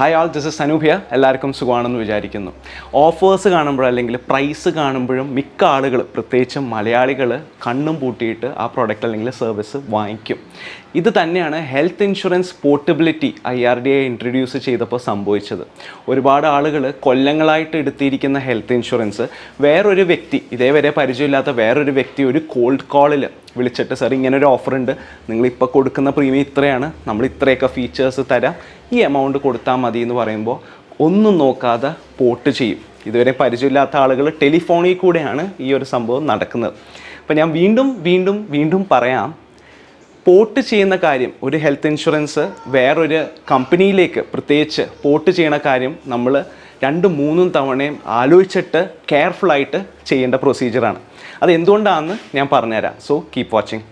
Hi all this is Anupya എല്ലാവർക്കും സുഖമാണെന്ന് വിചാരിക്കുന്നു. ഓഫേഴ്സ് കാണുമ്പോൾ അല്ലെങ്കിൽ പ്രൈസ് കാണുമ്പോഴും മിക്ക ആളുകൾ പ്രത്യേകിച്ചും മലയാളികൾ കണ്ണും പൂട്ടിയിട്ട് ആ പ്രോഡക്റ്റ് അല്ലെങ്കിൽ സർവീസ് വാങ്ങിക്കും. ഇത് തന്നെയാണ് health insurance portability I R D I introduce ചെയ്തപ്പോൾ സംഭവിച്ചത്. ഒരുപാട് ആളുകൾ കൊല്ലങ്ങളായിട്ട് എടുത്തിരിക്കുന്ന ഹെൽത്ത് ഇൻഷുറൻസ് വേറൊരു വ്യക്തി ഇതേവരെ പരിചയമില്ലാത്ത വേറൊരു വ്യക്തി ഒരു കോൾഡ് കോളിൽ വിളിച്ചിട്ട് സാർ ഇങ്ങനെ ഒരു ഓഫർ ഉണ്ട് നിങ്ങൾ ഇപ്പോൾ കൊടുക്കുന്ന പ്രീമിയം ഇത്രയാണ്. നമ്മൾ ഇത്രയൊക്കെ ഫീച്ചേഴ്സ് തരാം. ഈ എമൗണ്ട് കൊടുത്താൽ മതി എന്ന് പറയുമ്പോൾ ഒന്നും നോക്കാതെ പോട്ട് ചെയ്യും. ഇതുവരെ പരിചയമില്ലാത്ത ആളുകൾ ടെലിഫോണിൽ കൂടെയാണ് ഈ ഒരു സംഭവം നടക്കുന്നത്. അപ്പോൾ ഞാൻ വീണ്ടും വീണ്ടും വീണ്ടും പറയാം. പോട്ട് ചെയ്യുന്ന കാര്യം ഒരു ഹെൽത്ത് ഇൻഷുറൻസ് വേറൊരു കമ്പനിയിലേക്ക് പ്രത്യേകിച്ച് പോട്ട് ചെയ്യുന്ന കാര്യം നമ്മൾ രണ്ടും മൂന്നും തവണയും ആലോചിച്ചിട്ട് കെയർഫുള്ളായിട്ട് ചെയ്യേണ്ട പ്രൊസീജിയറാണ് അത് എന്തുകൊണ്ടാണെന്ന് ഞാൻ പറഞ്ഞുതരാം. So keep watching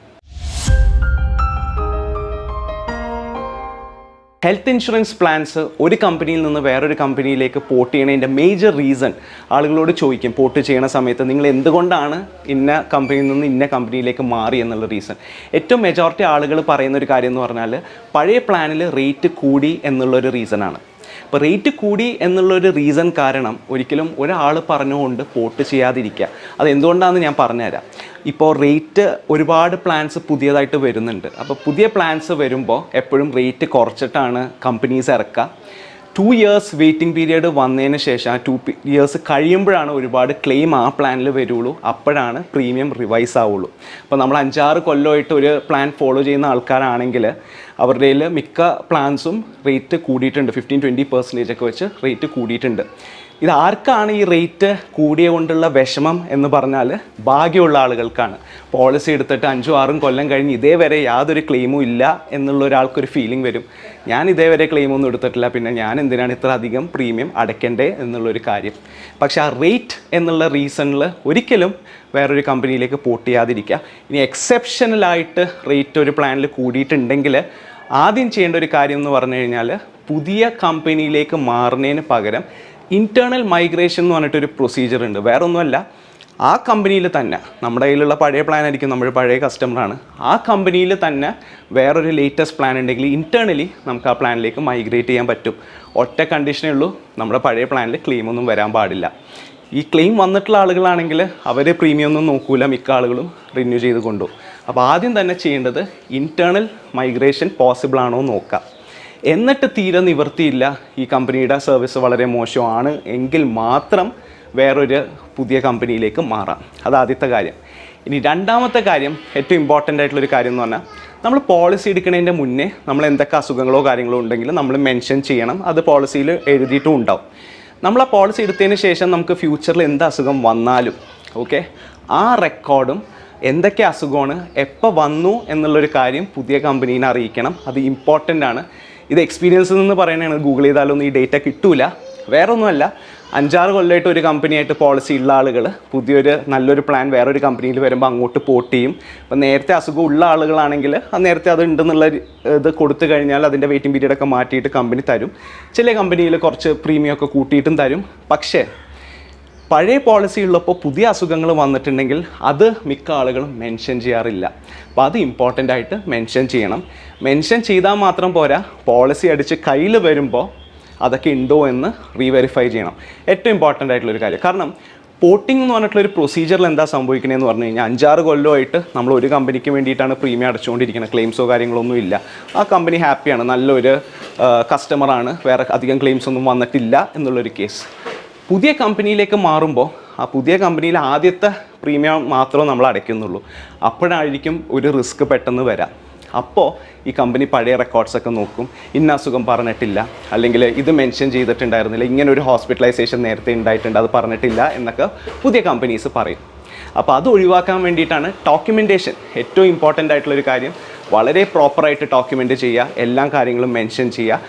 health insurance plans ഒരു കമ്പനിയിൽ നിന്ന് വേറൊരു കമ്പനിയിലേക്ക് പോർട്ട് ചെയ്യണതിന്റെ മേജർ റീസൺ ആളുകളോട് ചോദിക്കും. പോർട്ട് ചെയ്യണ സമയത്ത് നിങ്ങൾ എന്തുകൊണ്ടാണ് ഇന്ന കമ്പനിയിൽ നിന്ന് ഇന്ന കമ്പനിയിലേക്ക് മാറി എന്നുള്ള റീസൺ ഏറ്റവും മെജോറിറ്റി ആളുകൾ പറയുന്ന ഒരു കാര്യം എന്ന് പറഞ്ഞാൽ പഴയ പ്ലാനിൽ റേറ്റ് കൂടി എന്നുള്ളൊരു റീസണാണ് അപ്പോൾ റേറ്റ് കൂടി എന്നുള്ളൊരു റീസൺ കാരണം ഒരിക്കലും ഒരാൾ പറഞ്ഞുകൊണ്ട് പോട്ട് ചെയ്യാതിരിക്കുക. അത് എന്തുകൊണ്ടാണെന്ന് ഞാൻ പറഞ്ഞുതരാം. ഇപ്പോൾ റേറ്റ് ഒരുപാട് പ്ലാൻസ് പുതിയതായിട്ട് വരുന്നുണ്ട്. അപ്പോൾ പുതിയ പ്ലാൻസ് വരുമ്പോൾ എപ്പോഴും റേറ്റ് കുറച്ചിട്ടാണ് കമ്പനീസ് ഇറക്കുക. ടു ഇയേഴ്സ് വെയിറ്റിംഗ് പീരീഡ് വന്നതിന് ശേഷം ആ ടു ഇയേഴ്സ് കഴിയുമ്പോഴാണ് ഒരുപാട് ക്ലെയിം ആ പ്ലാനിൽ വരുള്ളൂ. അപ്പോഴാണ് പ്രീമിയം റിവൈസ് ആവുള്ളൂ. അപ്പോൾ നമ്മൾ അഞ്ചാറ് കൊല്ലമായിട്ട് ഒരു പ്ലാൻ ഫോളോ ചെയ്യുന്ന ആൾക്കാരാണെങ്കിൽ അവരുടെ മിക്ക പ്ലാൻസും റേറ്റ് കൂടിയിട്ടുണ്ട്. ഫിഫ്റ്റീൻ ട്വന്റി പെർസെന്റേജ് ഒക്കെ വെച്ച് റേറ്റ് കൂടിയിട്ടുണ്ട്. ഇത് ആർക്കാണ് ഈ റേറ്റ് കൂടിയ കൊണ്ടുള്ള വിഷമം എന്ന് പറഞ്ഞാൽ ഭാഗ്യമുള്ള ആളുകൾക്കാണ്. പോളിസി എടുത്തിട്ട് അഞ്ചും ആറും കൊല്ലം കഴിഞ്ഞ് ഇതേവരെ യാതൊരു ക്ലെയിമും ഇല്ല എന്നുള്ള ഒരാൾക്കൊരു ഫീലിംഗ് വരും. ഞാൻ ഇതേവരെ ക്ലെയിമൊന്നും എടുത്തിട്ടില്ല. പിന്നെ ഞാൻ എന്തിനാണ് ഇത്ര അധികം പ്രീമിയം അടയ്ക്കേണ്ടേ എന്നുള്ളൊരു കാര്യം. പക്ഷേ ആ റേറ്റ് എന്നുള്ള റീസണിൽ ഒരിക്കലും വേറൊരു കമ്പനിയിലേക്ക് പോർട്ട് ചെയ്യാതിരിക്കുക. ഇനി എക്സെപ്ഷനലായിട്ട് റേറ്റ് ഒരു പ്ലാനിൽ കൂടിയിട്ടുണ്ടെങ്കിൽ ആദ്യം ചെയ്യേണ്ട ഒരു കാര്യം എന്ന് പറഞ്ഞു കഴിഞ്ഞാൽ പുതിയ കമ്പനിയിലേക്ക് മാറുന്നതിന് പകരം ഇന്റേർണൽ മൈഗ്രേഷൻ എന്ന് പറഞ്ഞിട്ടൊരു പ്രൊസീജിയർ ഉണ്ട്. വേറെ ഒന്നുമല്ല ആ കമ്പനിയിൽ തന്നെ നമ്മുടെ കയ്യിലുള്ള പഴയ പ്ലാൻ ആയിരിക്കും നമ്മൾ പഴയ കസ്റ്റമറാണ് ആ കമ്പനിയിൽ തന്നെ വേറൊരു ലേറ്റസ്റ്റ് പ്ലാൻ ഉണ്ടെങ്കിൽ ഇന്റേർണലി നമുക്ക് ആ പ്ലാനിലേക്ക് മൈഗ്രേറ്റ് ചെയ്യാൻ പറ്റും. ഒറ്റ കണ്ടീഷനേ ഉള്ളൂ നമ്മുടെ പഴയ പ്ലാനിൽ ക്ലെയിം ഒന്നും വരാൻ പാടില്ല. ഈ ക്ലെയിം വന്നിട്ടുള്ള ആളുകളാണെങ്കിൽ അവർ പ്രീമിയം ഒന്നും നോക്കൂല മിക്ക ആളുകളും റിന്യൂ ചെയ്ത് കൊണ്ടുപോകും അപ്പോൾ ആദ്യം തന്നെ ചെയ്യേണ്ടത് ഇന്റേർണൽ മൈഗ്രേഷൻ പോസിബിൾ ആണോ നോക്കാം എന്നിട്ട് തീരെ നിവൃത്തിയില്ല ഈ കമ്പനിയുടെ സർവീസ് വളരെ മോശമാണ്. എങ്കിൽ മാത്രം വേറൊരു പുതിയ കമ്പനിയിലേക്ക് മാറാം. അത് ആദ്യത്തെ കാര്യം. ഇനി രണ്ടാമത്തെ കാര്യം ഏറ്റവും ഇമ്പോർട്ടന്റ് ആയിട്ടുള്ളൊരു കാര്യം എന്ന് പറഞ്ഞാൽ നമ്മൾ പോളിസി എടുക്കുന്നതിന്റെ മുന്നേ നമ്മൾ എന്തൊക്കെ അസുഖങ്ങളോ കാര്യങ്ങളോ ഉണ്ടെങ്കിൽ നമ്മൾ മെൻഷൻ ചെയ്യണം. അത് പോളിസിയിൽ എഴുതിയിട്ടും ഉണ്ടാവും. നമ്മൾ ആ പോളിസി എടുത്തതിന് ശേഷം നമുക്ക് ഫ്യൂച്ചറിൽ എന്ത് അസുഖം വന്നാലും ഓക്കെ ആ റെക്കോർഡും എന്തൊക്കെ അസുഖമാണ് എപ്പോൾ വന്നു എന്നുള്ളൊരു കാര്യം പുതിയ കമ്പനീനെ അറിയിക്കണം. അത് ഇമ്പോർട്ടന്റ് ആണ്. ഇത് എക്സ്പീരിയൻസിൽ നിന്ന് പറയുന്നതാണ് ഗൂഗിൾ ചെയ്താലൊന്നും ഈ ഡേറ്റ കിട്ടൂല. വേറെ ഒന്നുമല്ല അഞ്ചാറ് കൊല്ലമായിട്ട് ഒരു കമ്പനിയായിട്ട് പോളിസി ഉള്ള ആളുകൾ പുതിയൊരു നല്ലൊരു പ്ലാൻ വേറൊരു കമ്പനിയിൽ വരുമ്പോൾ അങ്ങോട്ട് പോർട്ട് ചെയ്യും. അപ്പോൾ നേരത്തെ അസുഖം ഉള്ള ആളുകളാണെങ്കിൽ ആ നേരത്തെ അത് ഉണ്ടെന്നുള്ള ഇത് കൊടുത്തു കഴിഞ്ഞാൽ അതിന്റെ വെയിറ്റിംഗ് പീരീഡൊക്കെ മാറ്റിയിട്ട് കമ്പനി തരും. ചില കമ്പനിയിൽ കുറച്ച് പ്രീമിയം ഒക്കെ കൂട്ടിയിട്ടും തരും. പക്ഷേ പഴയ പോളിസി ഉള്ളപ്പോൾ പുതിയ അസുഖങ്ങൾ വന്നിട്ടുണ്ടെങ്കിൽ അത് മിക്ക ആളുകളും മെൻഷൻ ചെയ്യാറില്ല. അപ്പോൾ അത് ഇമ്പോർട്ടന്റ് ആയിട്ട് മെൻഷൻ ചെയ്യണം. മെൻഷൻ ചെയ്താൽ മാത്രം പോരാ പോളിസി അടിച്ച് കയ്യിൽ വരുമ്പോൾ അതൊക്കെ ഉണ്ടോ എന്ന് റീവെരിഫൈ ചെയ്യണം. ഏറ്റവും ഇമ്പോർട്ടന്റ് ആയിട്ടുള്ളൊരു കാര്യം. കാരണം പോട്ടിംഗ് എന്ന് പറഞ്ഞിട്ടുള്ളൊരു പ്രൊസീജിയറിൽ എന്താ സംഭവിക്കണമെന്ന് പറഞ്ഞു കഴിഞ്ഞാൽ അഞ്ചാറ് കൊല്ലമായിട്ട് നമ്മൾ ഒരു കമ്പനിക്ക് വേണ്ടിയിട്ടാണ് പ്രീമിയം അടച്ചുകൊണ്ടിരിക്കുന്നത് ക്ലെയിംസോ കാര്യങ്ങളൊന്നും ഇല്ല. ആ കമ്പനി ഹാപ്പിയാണ് നല്ലൊരു കസ്റ്റമറാണ് വേറെ അധികം ക്ലെയിംസ് ഒന്നും വന്നിട്ടില്ല എന്നുള്ളൊരു കേസ് പുതിയ കമ്പനിയിലേക്ക് മാറുമ്പോൾ ആ പുതിയ കമ്പനിയിൽ ആദ്യത്തെ പ്രീമിയം മാത്രമേ നമ്മൾ അടയ്ക്കുന്നുള്ളൂ. അപ്പോഴായിരിക്കും ഒരു റിസ്ക് പെട്ടെന്ന് വരാം. അപ്പോൾ ഈ കമ്പനി പഴയ റെക്കോർഡ്സൊക്കെ നോക്കും. ഇന്ന അസുഖം പറഞ്ഞിട്ടില്ല. അല്ലെങ്കിൽ ഇത് മെൻഷൻ ചെയ്തിട്ടുണ്ടായിരുന്നില്ല. ഇങ്ങനെ ഒരു ഹോസ്പിറ്റലൈസേഷൻ നേരത്തെ ഉണ്ടായിട്ടുണ്ട്. അത് പറഞ്ഞിട്ടില്ല എന്നൊക്കെ പുതിയ കമ്പനീസ് പറയും. അപ്പോൾ അത് ഒഴിവാക്കാൻ വേണ്ടിയിട്ടാണ് ഡോക്യുമെന്റേഷൻ ഏറ്റവും ഇമ്പോർട്ടന്റ് ആയിട്ടുള്ളൊരു കാര്യം. വളരെ പ്രോപ്പറായിട്ട് ഡോക്യുമെന്റ് ചെയ്യുക എല്ലാ കാര്യങ്ങളും മെൻഷൻ ചെയ്യുക.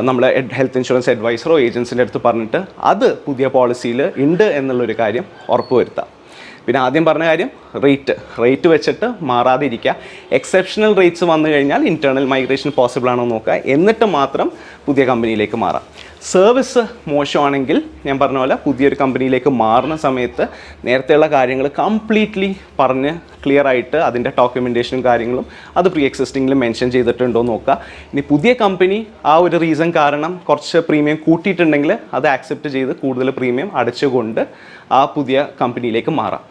നമ്മൾ ഹെൽത്ത് ഇൻഷുറൻസ് അഡ്വൈസറോ ഏജൻസിന്റെ അടുത്ത് പറഞ്ഞിട്ട് അത് പുതിയ പോളിസിയിൽ ഉണ്ട് എന്നുള്ളൊരു കാര്യം ഉറപ്പുവരുത്താം. പിന്നെ ആദ്യം പറഞ്ഞ കാര്യം റേറ്റ് റേറ്റ് വെച്ചിട്ട് മാറാതിരിക്കുക. എക്സെപ്ഷണൽ റേറ്റ്സ് വന്നു കഴിഞ്ഞാൽ ഇന്റേർണൽ മൈഗ്രേഷൻ പോസിബിൾ ആണോ നോക്കുക. എന്നിട്ട് മാത്രം പുതിയ കമ്പനിയിലേക്ക് മാറാം. സർവീസ് മോശമാണെങ്കിൽ ഞാൻ പറഞ്ഞ പോലെ പുതിയൊരു കമ്പനിയിലേക്ക് മാറുന്ന സമയത്ത് നേരത്തെയുള്ള കാര്യങ്ങൾ കംപ്ലീറ്റ്ലി പറഞ്ഞ് ക്ലിയർ ആയിട്ട് അതിന്റെ ഡോക്യുമെന്റേഷനും കാര്യങ്ങളും അത് പ്രീ എക്സിസ്റ്റിംഗിൽ മെൻഷൻ ചെയ്തിട്ടുണ്ടോ നോക്കുക. ഇനി പുതിയ കമ്പനി ആ ഒരു റീസൺ കാരണം കുറച്ച് പ്രീമിയം കൂട്ടിയിട്ടുണ്ടെങ്കിൽ അത് ആക്സെപ്റ്റ് ചെയ്ത് കൂടുതൽ പ്രീമിയം അടച്ചുകൊണ്ട് ആ പുതിയ കമ്പനിയിലേക്ക് മാറാം.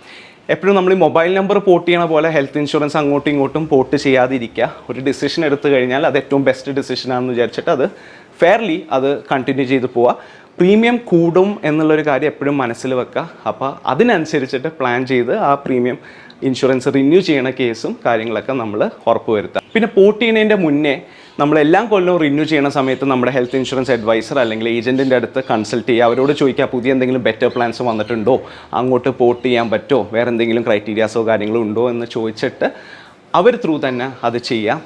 എപ്പോഴും നമ്മൾ ഈ മൊബൈൽ നമ്പർ പോർട്ട് ചെയ്യണ പോലെ ഹെൽത്ത് ഇൻഷുറൻസ് അങ്ങോട്ടും ഇങ്ങോട്ടും പോർട്ട് ചെയ്യാതിരിക്കുക. ഒരു ഡിസിഷൻ എടുത്തു കഴിഞ്ഞാൽ അത് ഏറ്റവും ബെസ്റ്റ് ഡിസിഷൻ ആണെന്ന് വിചാരിച്ചിട്ട് അത് ഫെയർലി അത് കണ്ടിന്യൂ ചെയ്ത് പോവുക. പ്രീമിയം കൂടും എന്നുള്ളൊരു കാര്യം എപ്പോഴും മനസ്സിൽ വെക്കുക. അപ്പോൾ അതിനനുസരിച്ചിട്ട് പ്ലാൻ ചെയ്ത് ആ പ്രീമിയം ഇൻഷുറൻസ് റിന്യൂ ചെയ്യണ കേസും കാര്യങ്ങളൊക്കെ നമ്മൾ ഉറപ്പുവരുത്താം. പിന്നെ പോർട്ട് ചെയ്യുന്നതിന്റെ മുന്നേ നമ്മൾ എല്ലാം കൊല്ലവും റിന്യൂ ചെയ്യുന്ന സമയത്ത് നമ്മുടെ ഹെൽത്ത് ഇൻഷുറൻസ് അഡ്വൈസർ അല്ലെങ്കിൽ ഏജന്റിന്റെ അടുത്ത് കൺസൾട്ട് ചെയ്യുക. അവരോട് ചോദിക്കുക പുതിയ എന്തെങ്കിലും ബെറ്റർ പ്ലാൻസ് വന്നിട്ടുണ്ടോ? അങ്ങോട്ട് പോർട്ട് ചെയ്യാൻ പറ്റുമോ വേറെ എന്തെങ്കിലും ക്രൈറ്റീരിയാസോ കാര്യങ്ങളോ ഉണ്ടോ? എന്ന് ചോദിച്ചിട്ട് അവർ ത്രൂ തന്നെ അത് ചെയ്യാം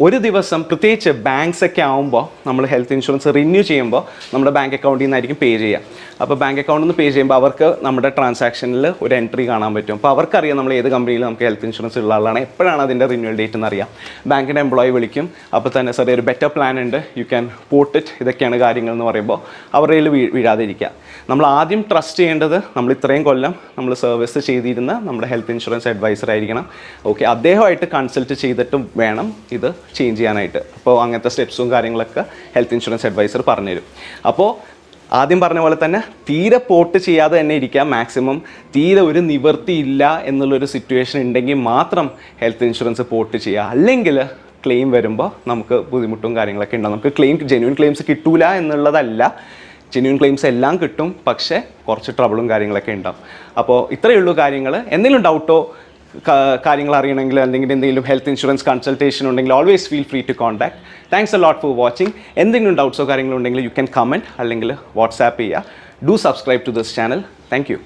ഒരു ദിവസം പ്രത്യേകിച്ച് ബാങ്ക്സ് ഒക്കെ ആകുമ്പോൾ നമ്മൾ ഹെൽത്ത് ഇൻഷുറൻസ് റിന്യൂ ചെയ്യുമ്പോൾ നമ്മുടെ ബാങ്ക് അക്കൗണ്ടിൽ നിന്നായിരിക്കും പേ ചെയ്യുക. അപ്പോൾ ബാങ്ക് അക്കൗണ്ടിൽ നിന്ന് പേ ചെയ്യുമ്പോൾ അവർക്ക് നമ്മുടെ ട്രാൻസാക്ഷനിൽ ഒരു എൻട്രി കാണാൻ പറ്റും. അപ്പോൾ അവർക്കറിയാം നമ്മൾ ഏത് കമ്പനിയിൽ നമുക്ക് ഹെൽത്ത് ഇൻഷുറൻസ് ഉള്ള ആളാണ്. എപ്പോഴാണ് അതിന്റെ റിന്യൂവൽ ഡേറ്റ് എന്ന് അറിയാം. ബാങ്കിന്റെ എംപ്ലോയി വിളിക്കും. അപ്പോൾ തന്നെ സാറേ ഒരു ബെറ്റർ പ്ലാൻ ഉണ്ട്. യു ക്യാൻ പോട്ട് ഇറ്റ് ഇതൊക്കെയാണ് കാര്യങ്ങൾ എന്ന് പറയുമ്പോൾ അവരുടെ കയ്യിൽ വീഴാതിരിക്കുക. നമ്മൾ ആദ്യം ട്രസ്റ്റ് ചെയ്യേണ്ടത് നമ്മൾ ഇത്രയും കൊല്ലം നമ്മൾ സർവീസ് ചെയ്തിരുന്ന നമ്മുടെ ഹെൽത്ത് ഇൻഷുറൻസ് അഡ്വൈസർ ആയിരിക്കണം. ഓക്കെ അദ്ദേഹമായിട്ട് കൺസൾട്ട് ചെയ്തിട്ടും വേണം ഇത് ചേഞ്ച് ചെയ്യാനായിട്ട്. അപ്പോൾ അങ്ങനത്തെ സ്റ്റെപ്സും കാര്യങ്ങളൊക്കെ ഹെൽത്ത് ഇൻഷുറൻസ് അഡ്വൈസർ പറഞ്ഞുതരും. അപ്പോൾ ആദ്യം പറഞ്ഞ പോലെ തന്നെ തീരെ പോട്ട് ചെയ്യാതെ തന്നെ ഇരിക്കാം മാക്സിമം തീരെ ഒരു നിവൃത്തിയില്ല എന്നുള്ളൊരു സിറ്റുവേഷൻ ഉണ്ടെങ്കിൽ മാത്രം ഹെൽത്ത് ഇൻഷുറൻസ് പോട്ട് ചെയ്യുക. അല്ലെങ്കിൽ ക്ലെയിം വരുമ്പോൾ നമുക്ക് ബുദ്ധിമുട്ടും കാര്യങ്ങളൊക്കെ ഉണ്ടാവും. നമുക്ക് ക്ലെയിം ജെന്യൂൻ ക്ലെയിംസ് കിട്ടൂല എന്നുള്ളതല്ല. ജെന്യൂൻ ക്ലെയിംസ് എല്ലാം കിട്ടും. പക്ഷേ കുറച്ച് ട്രബിളും കാര്യങ്ങളൊക്കെ ഉണ്ടാവും. അപ്പോൾ ഇത്രയേ ഉള്ളൂ കാര്യങ്ങൾ എന്തെങ്കിലും ഡൗട്ടോ കാര്യങ്ങൾ അറിയണമെങ്കിൽ അല്ലെങ്കിൽ എന്തെങ്കിലും ഹെൽത്ത് ഇൻഷുറൻസ് കൺസൾട്ടേഷൻ ഉണ്ടെങ്കിൽ always feel free to contact thanks a lot for watching എന്തെങ്കിലും ഡൗട്ട്സോ കാര്യങ്ങളോ ഉണ്ടെങ്കിൽ യു ക്യാൻ കമന്റ് അല്ലെങ്കിൽ വാട്സാപ്പ് ചെയ്യുക. Do subscribe to this channel thank you